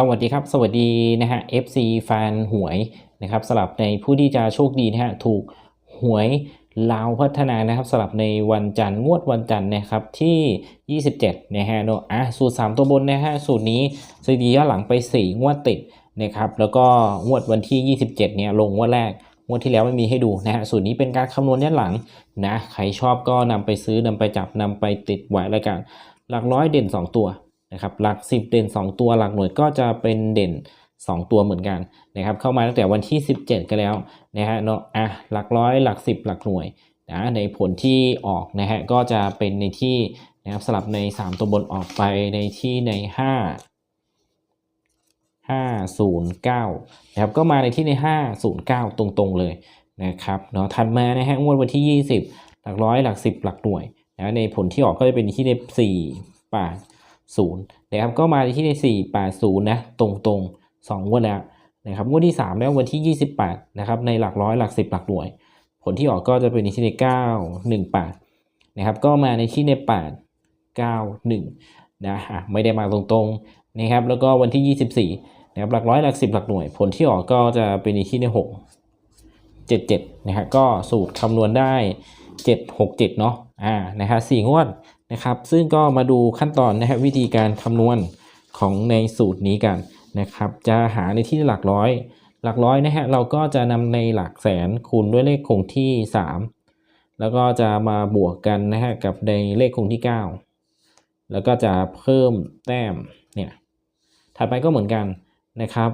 สวัสดีครับ สวัสดีนะฮะ FC แฟนหวยนะครับสลับในผู้ที่จะโชคดีนะฮะถูกหวยลาวพัฒนานะครับสลับในวันจันทร์งวดวันจันทร์นะครับที่ 27นะฮะเนอะอะสูตร 3 ตัวบนนะฮะสูตรนี้สถิติย้อนหลังไป 4 งวดติดนะครับแล้วก็งวดวันที่ 27เนี่ยลงงวดแรกงวดที่แล้วไม่มีให้ดูนะฮะสูตรนี้เป็นการคำนวณย้อนหลังนะใครชอบก็นำไปซื้อนำไปจับนำไปติดไว้แล้วกัน หลักร้อยเด่น 2 ตัว นะครับหลัก 10 เด่น 2 ตัวหลักหน่วยก็จะเป็นเด่น 2 ตัวเหมือนกันนะครับเข้ามาตั้งแต่วันที่ 17 กันแล้วนะฮะเนาะอะหลักร้อยหลัก 10 หลักหน่วยนะในผลที่ออกนะฮะก็จะเป็นในที่นะครับสลับใน 3 ตัวบนออกไปในที่ใน 5 509นะครับก็มาในที่ใน 509 ตรงๆเลยนะครับเนาะถัดมานะฮะงวดวันที่ 20 หลักร้อยหลัก 10 หลักหน่วยนะในผลที่ออกก็จะเป็นที่ใน4 8 0นะครับก็มาในที่ใน 4 8 0 นะตรงๆ2งวดแล้วนะครับงวดที่ 3 แล้ววันที่ 28นะครับในหลักร้อยหลัก 10 หลักหน่วย ผลที่ออกก็จะเป็นในที่ใน 9 1 8นะครับก็มาในที่ใน 8 9 1นะฮะไม่ได้มาตรงๆนะครับแล้วก็วันที่ 24นะครับหลักร้อยหลัก 10 หลักหน่วย ผลที่ออกก็จะเป็นในที่ใน 6 77นะฮะก็สูตรคำนวณได้ 767เนาะอ่านะฮะสี่งวด นะครับ ซึ่งก็มาดูขั้นตอนนะฮะวิธีการคำนวณของในสูตรนี้กันนะครับ จะหาในที่หลักร้อย หลักร้อยนะฮะเราก็จะนำในหลักแสนคูณด้วยเลขคงที่ 3 แล้วก็จะมาบวกกันนะฮะกับในเลขคงที่ 9 แล้วก็จะเพิ่มแต้มเนี่ยถัดไปก็เหมือนกันนะครับ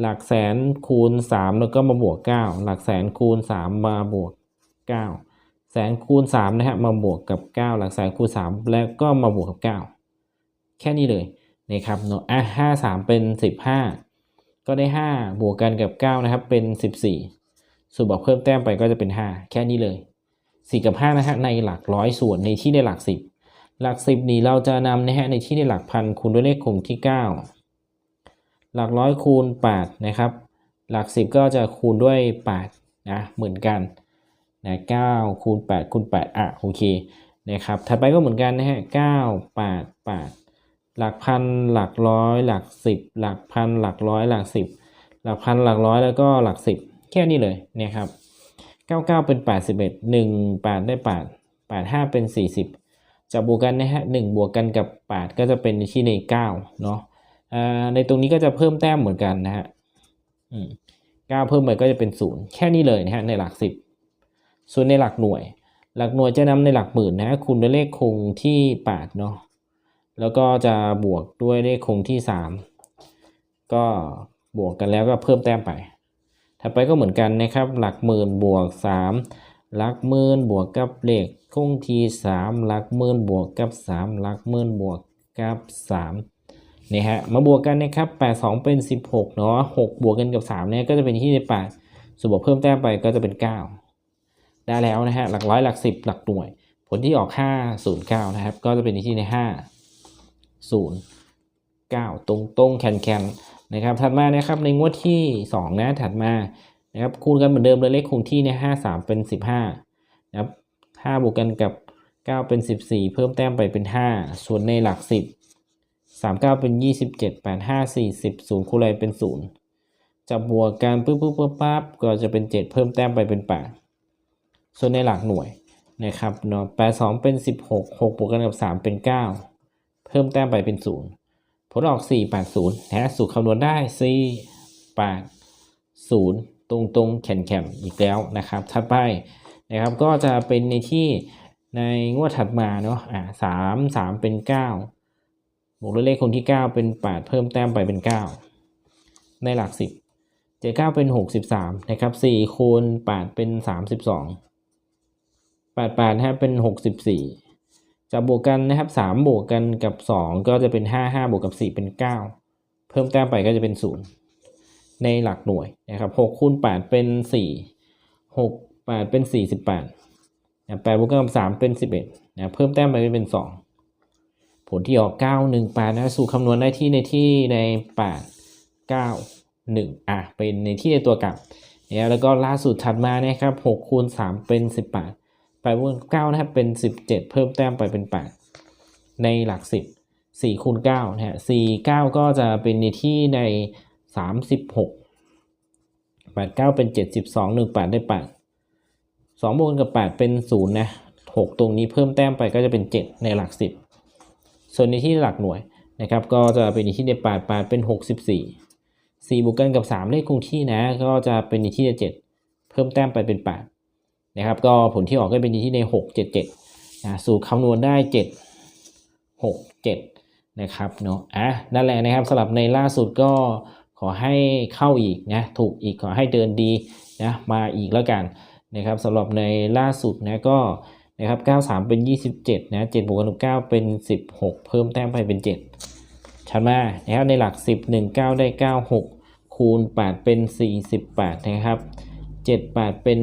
หลักแสนคูณ 3 แล้วก็มาบวก 9 หลักแสนคูณ 3 มาบวก 9 แสนคูณ3นะฮะมาบวกกับ 9 หลักแสนคูณ 3 แล้วก็มาบวกกับ 9 แค่นี้เลยนะครับเนาะอะ5 3เป็น 15 ก็ได้ 5 บวกกันกับ 9 นะครับ เป็น 14ส่วนบอกเพิ่มแต้มไปก็จะเป็น 5 แค่นี้เลย 4 กับ5นะฮะในหลักร้อยส่วนในที่ในหลัก 10 หลัก 10 นี้เราจะนำนะฮะในที่ในหลักพันคูณด้วยเลขคงที่ 9 หลักร้อยคูณ8นะครับหลัก 10 ก็จะคูณด้วย8นะเหมือนกัน นะ9คูณ8คูณ8อะโอเคนะครับถัดไปก็เหมือนกันนะฮะ9 8 8หลักพันหลักร้อยหลัก10หลักพันหลักร้อยหลัก10หลักพันหลักร้อยแล้วก็หลัก10แค่นี้เลยนะครับ99เป็น81 1 8ได้8 85เป็น40จะบวกกันนะฮะ1บวกกันกับ8ก็จะเป็นที่ใน9เนาะในตรงนี้ก็จะเพิ่มแต้มเหมือนกันนะฮะเก้าเพิ่มไปก็จะเป็นศูนย์แค่นี้เลยนะฮะในหลักสิบ ส่วนในหลักหน่วย หลักหน่วยจะนำในหลักหมื่นนะคูณด้วยเลขคงที่แปดเนาะแล้วก็จะบวกด้วยเลขคงที่สามก็บวกกันแล้วก็เพิ่มแต้มไป ถัดไปก็เหมือนกันนะครับ หลักหมื่นบวกสามหลักหมื่นบวกกับเลขคงที่สามหลักหมื่นบวกกับสามหลักหมื่นบวกกับสามนี่ฮะมาบวกกันนะครับ8 2 เป็น 16เนาะ6บวกกันกับ3เนี่ยก็จะเป็นที่ใน8ส่วนบวกเพิ่มแต้มไปก็จะเป็น 9 ได้แล้วนะฮะหลักร้อยหลัก10หลักหน่วย ผลที่ออก 5 0 9 นะครับ ก็จะเป็นที่ใน 5 0 9 ตรงตรงแคนแคนนะครับถัดมานะครับในงวดที่ 2 นะถัดมานะครับคูณกันเหมือนเดิมเลยเลขคงที่เนี่ย5 3 เป็น 15นะครับ5บวกกันกับ 9 เป็น 14 เพิ่มแต้มไปเป็น 5 ส่วนในหลัก 10สามเก้าเป็นยี่สิบเจ็ดแปดห้าสี่สิบศูนย์คูณอะไรเป็นศูนย์จะบวกกันปุ๊บปุ๊บปุ๊บปั๊บก็จะเป็นเจ็ดเพิ่มแต้มไปเป็นแปด ส่วนในหลักหน่วยนะครับเนาะแปดสองเป็นสิบหกหกบวกกันกับสามเป็นเก้าเพิ่มแต้มไปเป็นศูนย์ผลออกสี่แปดศูนย์นะสูตรคำนวณได้สี่แปดศูนย์ตรงตรงแข็งแข็งอีกแล้วนะครับถัดไปนะครับก็จะเป็นในที่ในงวดถัดมาเนาะอ่าสามสามเป็นเก้าบวกด้วยเลขคงที่9เป็น8เพิ่มแต้มไปเป็น9ในหลัก10 7 9เก้าเป็น63นะครับ4คูณ8เป็นสามสิบสอง 32 8 8นะครับเป็น64จะบวกกันนะครับ3บวกกันกับ2ก็จะเป็น5 5บวกกับ4เป็น9เพิ่มแต้มไปก็จะเป็น0ในหลักหน่วยนะครับ6คูณ8เป็น4 6 8เป็น48นะ8บวกกันกับ3เป็น11นะเพิ่มแต้มไปเป็น2ผลที่ออก918นะสู่คำนวณได้ที่ในที่ใน8 9 1อะเป็นในที่ในตัวกลับเนี่ยแล้วก็ล่าสุดถัดมานะครับ6คูณ3เป็น ไปบนเก้านะครับเป็นสิบเจ็ดเพิ่มแต้มไปเป็นแปดในหลักสิบสี่คูณเก้านะฮะสี่เก้าก็จะเป็นในที่ในสามสิบหกแปดเก้าเป็นเจ็ดสิบสองหนึ่งแปดได้แปดสองบวกกับแปดเป็นศูนย์นะหกตรงนี้เพิ่มแต้มไปก็จะเป็นเจ็ดในหลักสิบส่วนในที่หลักหน่วยนะครับ ก็จะเป็นในที่ในแปดแปดเป็นหกสิบสี่สี่บวกกันกับสามเลขคงที่นะ ก็จะเป็นในที่ในเจ็ดเพิ่มแต้มไปเป็นแปด นะครับก็ผลที่ออกก็เป็นในที่ใน 6 7 7นะสูตรคำนวณได้ 7 6 7 นะครับเนาะอะนั่นแหละนะครับสำหรับในล่าสุดก็ขอให้เข้าอีกนะถูกอีกขอให้เดินดีนะมาอีกแล้วกันนะครับสำหรับในล่าสุดนะก็นะครับ93 เป็น 27นะ7บวกกันกับ9เป็น 16 เพิ่มแต้มไปเป็น 7 ชัดมากนะครับในหลัก 10 1 9 ได้ 96 คูณ 8 เป็น 48 นะครับ 78 เป็น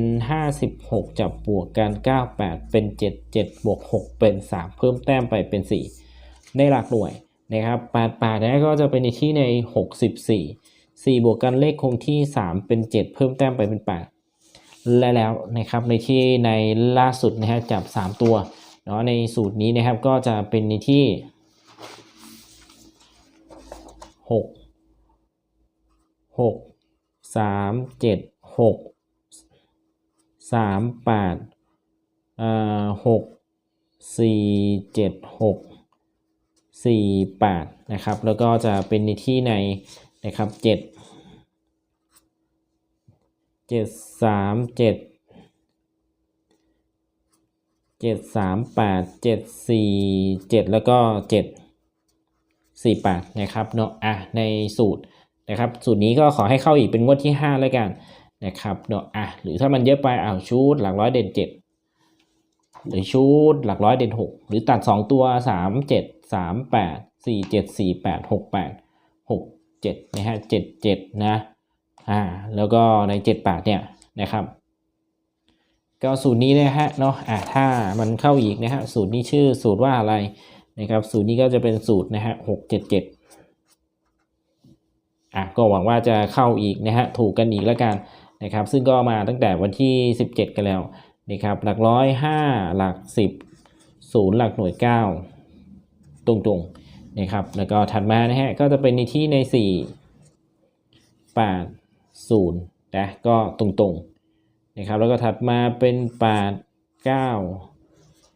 56 จับบวกกัน 98 เป็น 7 7บวก6 เป็น 3 เพิ่มแต้มไปเป็น4ในหลักหน่วยนะครับ88นะก็จะเป็นในที่ใน 64 4 บวกกันเลขคงที่ 3 เป็น 7 เพิ่มแต้มไปเป็น 8 และแล้วนะครับในที่ในล่าสุดนะฮะจับ 3 ตัวเนาะในสูตรนี้นะครับก็จะเป็นในที่ 6 6 3 7 6 สามแปดหกสี่เจ็ดหกสี่แปดนะครับ แล้วก็จะเป็นในที่ในนะครับเจ็ดเจ็ดสามเจ็ดเจ็ดสามแปดเจ็ดสี่เจ็ดแล้วก็เจ็ดสี่แปดนะครับเนาะอะในสูตรนะครับ สูตรนี้ก็ขอให้เข้าอีกเป็นงวดที่ห้าแล้วกัน นะครับเนาะอะหรือถ้ามันเยอะไปอ้าวชุดหลักร้อยเด่น 7 หรือชุดหลักร้อยเด่น 6 หรือตัด 2 ตัว 3 7 3 8 4 7 4 8 6 8 6 7นะฮะ7 7นะอ่าแล้วก็ใน 7 8เนี่ยนะครับก็สูตรนี้นะฮะเนาะอะถ้ามันเข้าอีกนะฮะสูตรนี้ชื่อสูตรว่าอะไรนะครับสูตรนี้ก็จะเป็นสูตรนะฮะหกเจ็ดเจ็ดอะก็หวังว่าจะเข้าอีกนะฮะถูกกันอีกแล้วกัน นะครับซึ่งก็มาตั้งแต่วันที่ 17 กันแล้วนะครับหลักร้อยห้าหลักสิบศูนย์หลักหน่วยเก้าตรงๆนะครับแล้วก็ถัดมานะฮะก็จะเป็นในที่ในสี่แปดศูนย์นะก็ตรงๆนะครับแล้วก็ถัดมาเป็น 8 9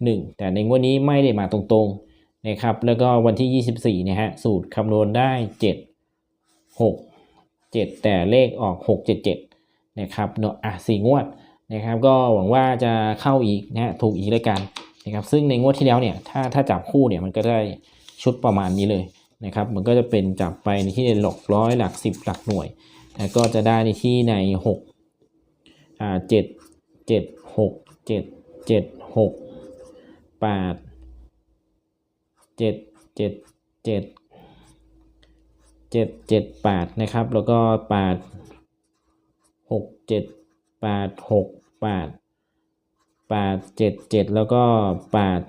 1 แต่ในงวดนี้ไม่ได้มาตรงๆนะครับแล้วก็วันที่ 24นี่ยฮะสูตรคำนวณได้ 7 6 7 แต่เลขออก 6 7 7 นะครับเนาะอะสี่งวดนะครับก็หวังว่าจะเข้าอีกนะฮะถูกอีกแล้วกันนะครับซึ่งในงวดที่แล้วเนี่ยถ้าถ้าจับคู่เนี่ยมันก็ได้ชุดประมาณนี้เลยนะครับมันก็จะเป็นจับไปในที่หลักร้อยหลัก 10 หลักหน่วยแล้วก็จะได้ในที่ใน6อ่าเจ็ดเจ็ดหกเจ็ดเจ็ดหกแปดเจ็ดเจ็ดเจ็ดเจ็ดเจ็ดแปดนะครับ แล้วก็แปด เจ็ดแปดหกแปดแปดเจ็ดเจ็ดแล้วก็แปด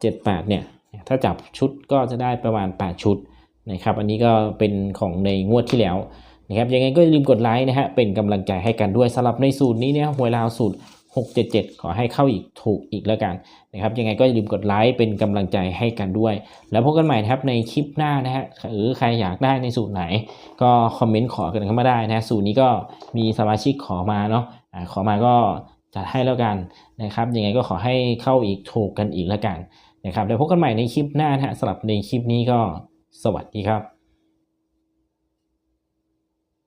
เจ็ดแปดเนี่ยถ้าจับชุดก็จะได้ประมาณ 8 ชุดนะครับอันนี้ก็เป็นของในงวดที่แล้วนะครับยังไงก็อย่าลืมกดไลค์นะฮะเป็นกำลังใจให้กันด้วยสำหรับในสูตรนี้เนี่ยหวยลาวสูตร 677 ขอให้เข้าอีกถูกอีกแล้วกันนะครับ ยังไงก็อย่าลืมกดไลค์เป็นกำลังใจให้กันด้วย แล้วพบกันใหม่นะครับในคลิปหน้านะฮะหรือใครอยากได้ในสูตรไหน ก็คอมเมนต์ขอกันเข้ามาได้นะสูตรนี้ก็มีสมาชิกขอมาเนาะขอมาก็จัดให้แล้วกันนะครับยังไงก็ขอให้เข้าอีกถูกกันอีกแล้วกันนะครับเดี๋ยวพบกันใหม่ในคลิปหน้านะฮะสำหรับในคลิปนี้ก็สวัสดีครับ